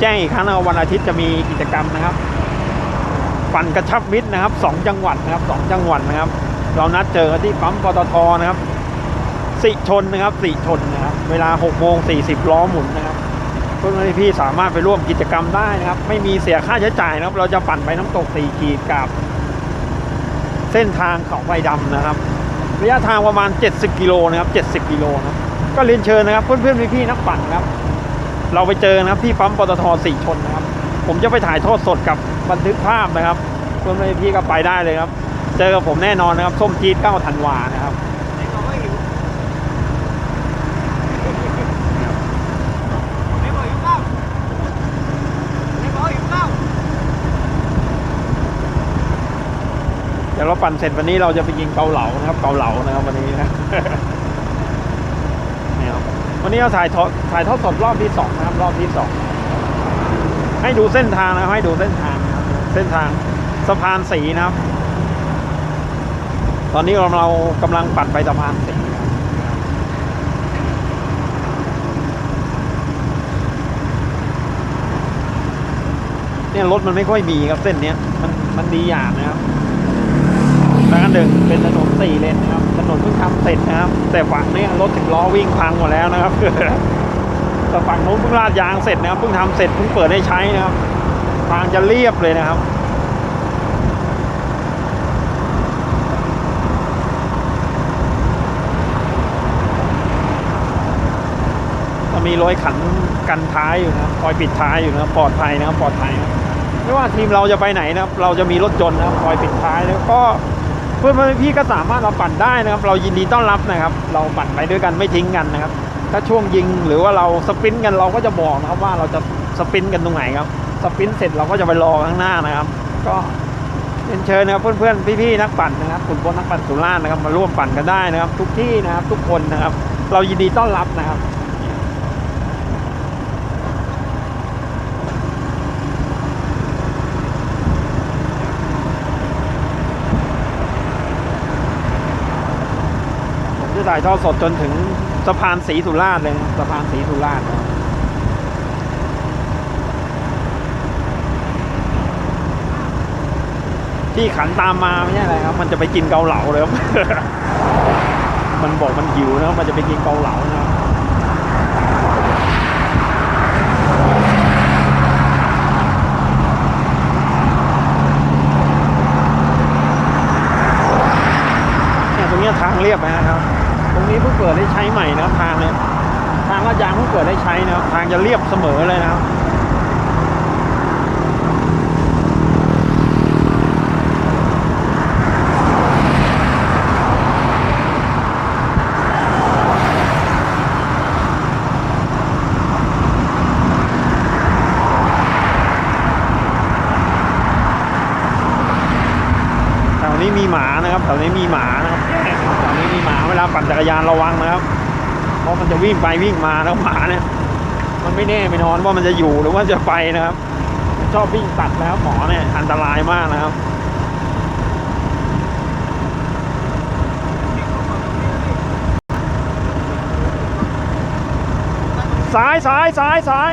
แจ้งอีกครั้งนะวันอาทิตย์จะมีกิจกรรมนะครับ ปั่นกระชับมิตรนะครับสองจังหวัดนะครับสองจังหวัดนะครับ เรานัดเจอกันที่ปั๊มปตทนะครับสิชนนะครับสิชนนะครับ เวลา6โมง40ล้อหมุนนะครับเพื่อนๆพี่สามารถไปร่วมกิจกรรมได้นะครับ ไม่มีเสียค่าใช้จ่ายนะครับ เราจะปั่นไปน้ำตกสี่ขีดกับ เส้นทางเขาไฟดำนะครับ ระยะทางประมาณ 70 กิโลนะครับ70 กิโลนะครับก็เรียนเชิญนะครับ เพื่อนๆพี่ๆนักปั่นครับ เราไปเจอนะครับที่ปั๊มปตทสี่ชนนะครับ ผมจะไปถ่ายทอดสดกับบันทึกภาพนะครับเพื่อนๆพี่ก็ไปได้เลยครับ เจอกับผมแน่นอนนะครับส้มจี๊ด9ธันวานะครับเดี๋ยวเราปั่นเสร็จวันนี้เราจะไปกินเกาเหลานะครับเกาเหลานะครับวันนี้นะ วันนี้เราถ่ายทอดถ่ายทอดสดรอบที่สองนะครับ รอบที่สองให้ดูเส้นทางนะครับให้ดูเส้นทางนะครับ เส้นทางสะพานสีนะครับ ตอนนี้เราเรากำลังปั่นไปสะพานสีเนี่ยรถมันไม่ค่อยมีครับเส้นเนี้ยมันมันดีอย่างนะครับแล้วก็หนึ่งเป็นถนนสี่เลนนะครับ นนเพิ่งทำเสร็จนะครับ แต่ฝั่งนี้รถสิบล้อวิ่งพังหมดแล้วนะครับแต่ฝั่งนู้นเพิ่งลาดยางเสร็จนะครับเพิ่งทำเสร็จเพิ่งเปิดให้ใช้นะครับทางจะเรียบเลยนะครับมีรอยขันกันท้ายอยู่นะคอยปิดท้ายอยู่นะปลอดภัยนะครับปลอดภัยนะไม่ว่าทีมเราจะไปไหนนะครับ เราจะมีรถยนต์นะครับคอยปิดท้ายแล้วก็ เพื่อนๆพี่ก็สามารถเราปั่นได้นะครับ เรายินดีต้อนรับนะครับ เราปั่นไปด้วยกันไม่ทิ้งกันนะครับ ถ้าช่วงยิงหรือว่าเราสปรินต์กันเราก็จะบอกนะครับว่าเราจะสปรินต์กันตรงไหนครับสปรินต์เสร็จเราก็จะไปรอข้างหน้านะครับ ก็เรียนเชิญนะครับเพื่อนๆพี่ๆนักปั่นนะครับกลุ่มพลนักปั่นสุราษฎร์นะครับมาร่วมปั่นกันได้นะครับ ทุกที่นะครับทุกคนนะครับ เรายินดีต้อนรับนะครับ ผมจะ ถ่ายทอดสดจนถึงสะพานสีสุราษฎร์เลยนะสะพานสีสุราษฎร์ที่ขันตามมาไม่ใช่อะไรครับ มันจะไปกินเกาเหลาเลยครับมันบอกมันหิวนะมันจะไปกินเกาเหลานะครับเนี่ยตรงนี้ทางเรียบนะครับ รงนี้เพิ่งเปิดได้ใช้ใหม่นะครับทางเนี่ยทางลาดยางเพิ่งเปิดได้ใช้นะครับทางจะเรียบเสมอเลยนะครับแถวนี้มีหมานะครับแถวนี้มีหมานะครับแถวนี้มีหม ลาปั่นจักรยานระวังนะครับ เพราะมันจะวิ่งไปวิ่งมาแล้วหมาเนี่ย มันไม่แน่ไม่นอนว่ามันจะอยู่หรือว่าจะไปนะครับ ชอบวิ่งตัดแล้วหมอเนี่ยอันตรายมากนะครับซ้ายซ้ายซ้ายซ้าย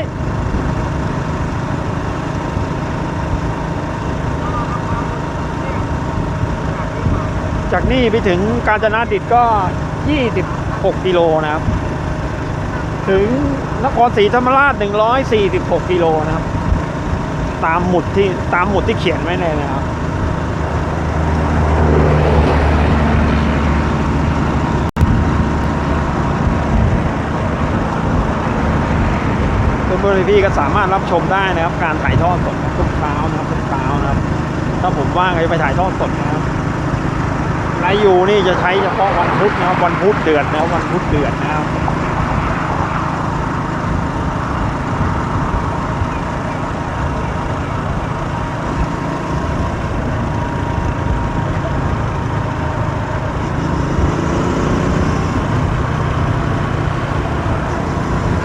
จากนี่ไปถึงกาญจนาดิตก็ 26 กิโลนะครับ ถึงนครศรีธรรมราช 146 กิโลนะครับ ตามหมุดที่ตามหมุดที่เขียนไว้เลยนะครับเพื่อนๆพี่ก็สามารถรับชมได้นะครับ การถ่ายทอดสดทุกเช้านะครับทุกเช้านะครับ ถ้าผมว่างก็จะไปถ่ายทอดสดนะครับ ไลฟ์ยูนี่จะใช้เฉพาะวันพุธนะครับวันพุธเดือดนะครับวันพุธเดือดนะครับ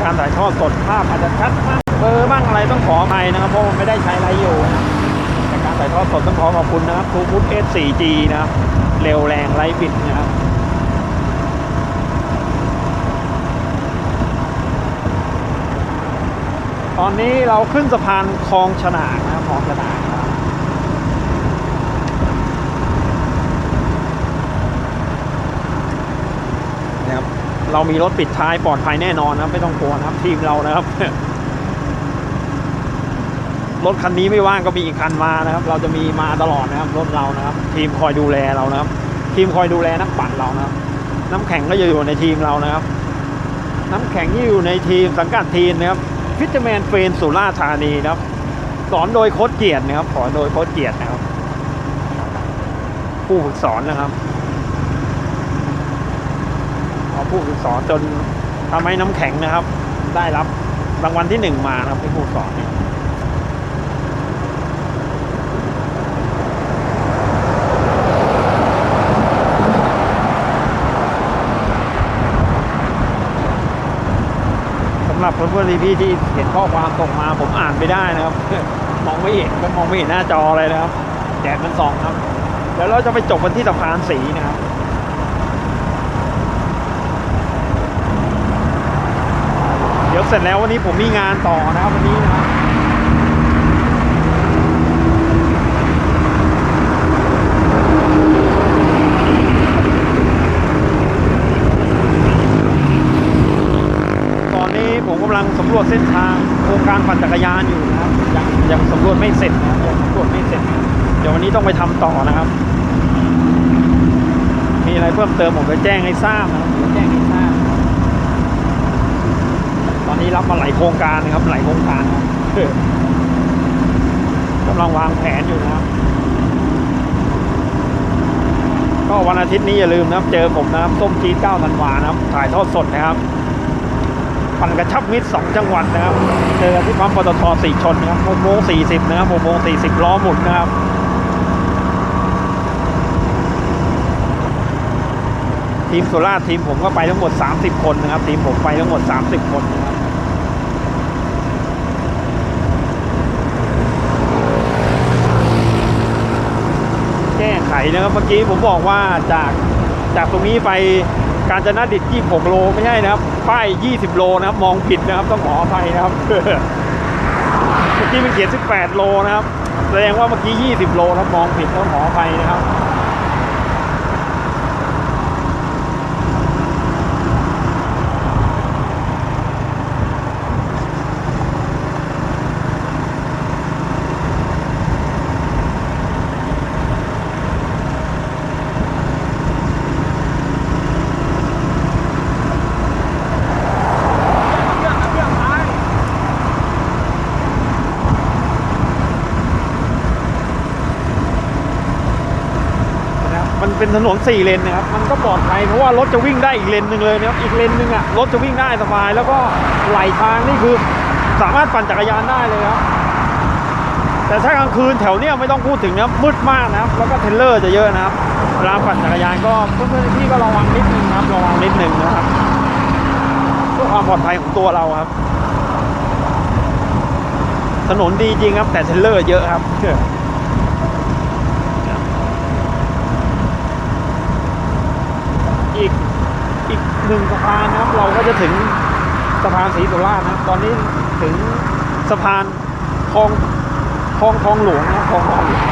การถ่ายทอดสดภาพอาจจะชัดมากเบอร์บ้างอะไรต้องขออภัยนะครับเพราะไม่ได้ใช้ไลฟ์ยู ถ่ายทอดสดต้องขอขอบคุณนะครับทูฟุตเอส 4G นะครับเร็วแรงไร้บิดนะครับตอนนี้เราขึ้นสะพานคลองฉนากนะครับคลองฉนากนะครับนะครับ เรามีรถปิดท้ายปลอดภัยแน่นอนนะไม่ต้องกลัวนะครับทีมเรานะครับ รถคันนี้ไม่ว่างก็มีอีกคันมานะครับ เราจะมีมาตลอดนะครับรถเรานะครับ ทีมคอยดูแลเรานะครับ ทีมคอยดูแลนักปั่นเรานะครับ น้ำแข็งก็จะอยู่ในทีมเรานะครับ น้ำแข็งที่อยู่ในทีมสังกัดทีมนะครับฟิชแมนเฟรนสุราธานีนะครับ สอนโดยโค้ชเกียรตินะครับสอนโดยโค้ชเกียรตินะครับ ผู้ฝึกสอนนะครับเอาผู้ฝึกสอนจนทำให้น้ำแข็งนะครับ ได้รับรางวัลที่หนึ่งมานะครับที่ผู้สอนเนี่ยำหรับเพื่อนๆพี่ที่เห็นข้อความส่งมาผมอ่านไม่ได้นะครับ มองไม่เห็นก็มองไม่เห็นหน้าจอเลยนะครับแดดมันส่องครับเดี๋ยวเราจะไปจบกันที่สะพานสีนะครับเดี๋ยวเสร็จแล้ววันนี้ผมมีงานต่อนะครับวันนี้นะครับ ตอนนี้ผมกำลังสำรวจเส้นทางโครงการปั่นจักรยานอยู่นะครับยังยังสำรวจไม่เสร็จนะยังสำรวจไม่เสร็จ เดี๋ยววันนี้ต้องไปทำต่อนะครับ มีอะไรเพิ่มเติมผมจะแจ้งให้ทราบนะแจ้งให้ทราบตอนนี้รับมาหลายโครงการนะครับหลายโครงการครับเออกำลังวางแผนอยู่นะครับ ก็วันอาทิตย์นี้อย่าลืมนะครับ เจอผมนะครับส้มจีด9ธันวานะครับถ่ายทอดสดนะครับ ปั่นกระชับมิตรสองจังหวัดนะครับเจอที่ปั๊มปตทสี่ชนนะครับหกโมงสี่สิบนะครับหกโมงสี่สิบล้อหมุนนะครับทีมสุราษฎร์ทีมผมก็ไปทั้งหมด 30 คนนะครับ ทีมผมไปทั้งหมด 30 คนนะครับแก้ไขนะครับเมื่อกี้ผมบอกว่าจาก จากตรงนี้ไปกาญจนดิต26 โลไม่ใช่นะครับ ป้าย 20 โลนะครับ มองผิดนะครับ ต้องขออภัยนะครับ เมื่อกี้มันเขียน 18 โลนะครับ แสดงว่าเมื่อกี้ 20 โลครับ มองผิดต้องขออภัยนะครับ นะครับมันเป็น ถนนสี่เลนนะครับมันก็ปลอดภัยเพราะว่ารถจะวิ่งได้อีกเลนหนึ่งเลยนะครับอีกเลนหนึ่งอะรถจะวิ่งได้สบาย แล้วก็ไหลทางนี่คือสามารถปั่นจักรยานได้เลยครับแต่ถ้ากลางคืนแถวเนี้ยไม่ต้องพูดถึงนะมืดมากนะครับแล้วก็เทรลเลอร์จะเยอะนะครับเวลาปั่นจักรยานก็เพื่อนๆพี่ก็ระวังนิดนึงนะครับระวังนิดนึงนะครับเพื่อความปลอดภัยของตัวเราครับ ถนนดีจริงครับ แต่เทรลเลอร์เยอะครับ อีกอีก หนึ่งสะพานนะครับ เราก็จะถึงสะพานศรีสุราษฎร์นะครับตอนนี้ถึงสะพานคลองคลองทองหลวงนะครับคลองทองหลวง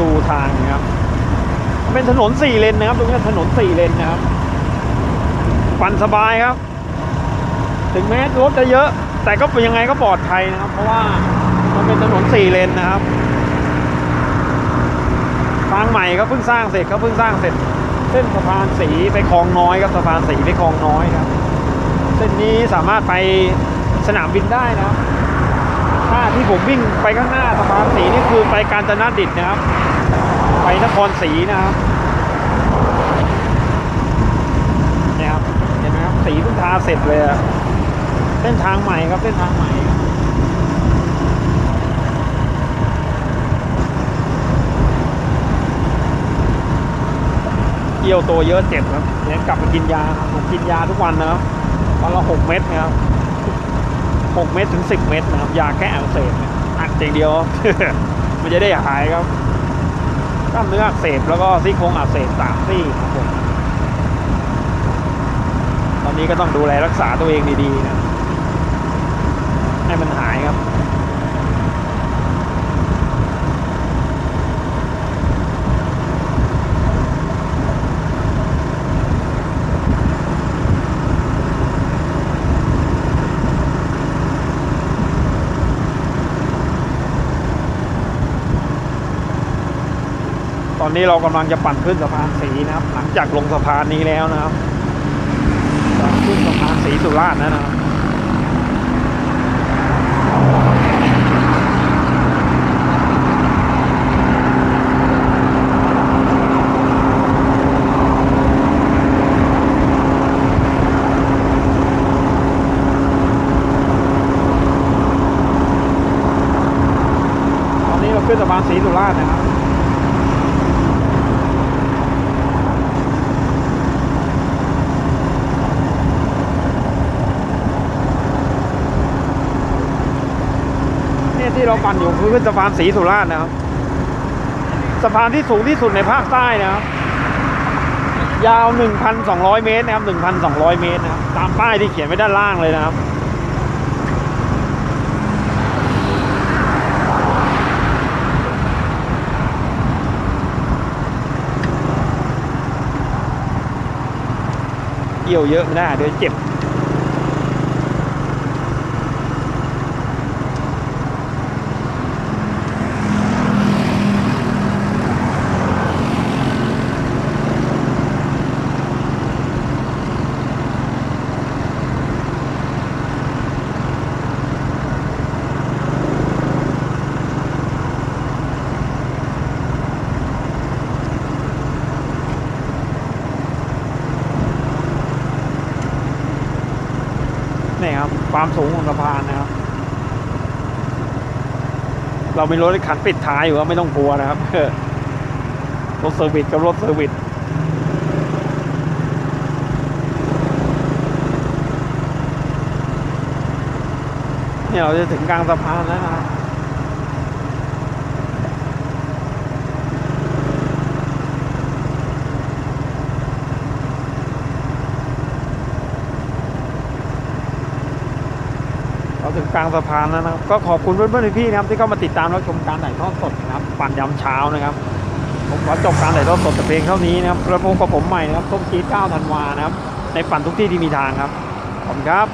ดูทางนะครับเป็นถนนสี่เลนนะครับตรงนี้ถนนสี่เลนนะครับปั่นสบายครับ ถึงแม้รถจะเยอะ แต่ก็ยังไงก็ปลอดภัยนะครับ เพราะว่ามันเป็นถนนสี่เลนนะครับทางใหม่ก็เพิ่งสร้างเสร็จก็เพิ่งสร้างเสร็จ เส้นสะพานสีไปคลองน้อยครับสะพานสีไปคลองน้อยครับ เส้นนี้สามารถไปสนามบินได้นะครับถ้าที่ผมวิ่งไปข้างหน้าสะพานสีนี่คือไปกาญจนดิตนะครับ ไปนครศรีนะครับเนี่ยครับเห็นไหมครับสีเพิ่งทาเสร็จเลยอะ เส้นทางใหม่ครับเส้นทางใหม่เกี่ยวตัวเยอะเจ็บครับเนี่ยกลับไปกินยาครับผมกินยาทุกวันนะครับวันละหกเม็ดนะครับหกเม็ดถึงสิบเม็ดนะครับ ยาแก้อักเสบเนี่ยอย่างเดียว มันจะได้หายครับกล้ามเนื้ออักเสบแล้วก็ซี่โครงอักเสบสามซี่ครับผมตอนนี้ก็ต้องดูแลรักษาตัวเองดีๆนะ ให้มันหายครับตอนนี้เรากำลังจะปั่นขึ้นสะพานสีนะครับ หลังจากลงสะพานนี้แล้วนะครับ ขึ้นสะพานสีสุราษฎร์นะครับ ตอน นี้เราขึ้นสะพานสีสุราษฎร์นะครับเนี่ยที่เราปั่นอยู่คือขึ้นสะพานสีสุราษฎร์นะครับสะพานที่สูงที่สุดในภาคใต้นะครับ ยาว 1,200 เมตรนะครับ 1,200 เมตรนะครับ ตามป้ายที่เขียนไว้ด้านล่างเลยนะครับ กี่ยวเยอะไม่ได้เดี๋ยวเจ็บ นี่ ความสูงของสะพานนะครับ เรามีรถขันปิดท้ายอยู่ก็ไม่ต้องกลัวนะครับรถเซอร์วิสกับรถเซอร์วิสเนี่ยเราจะถึงกลางสะพานแล้วนะ เราถึงกลางสะพานแล้วนะครับ ก็ขอบคุณเพื่อนๆพี่ๆนะครับ ที่เข้ามาติดตามรับชมการถ่ายทอดสดนะครับ ปั่นยามเช้านะครับ ผมขอจบการถ่ายทอดสดแต่เพียงเท่านี้นะครับแล้วพบกับผมใหม่นะครับต้มจีด9ธันวานะครับ ในปั่นทุกที่ที่มีทางครับ ขอบคุณครับ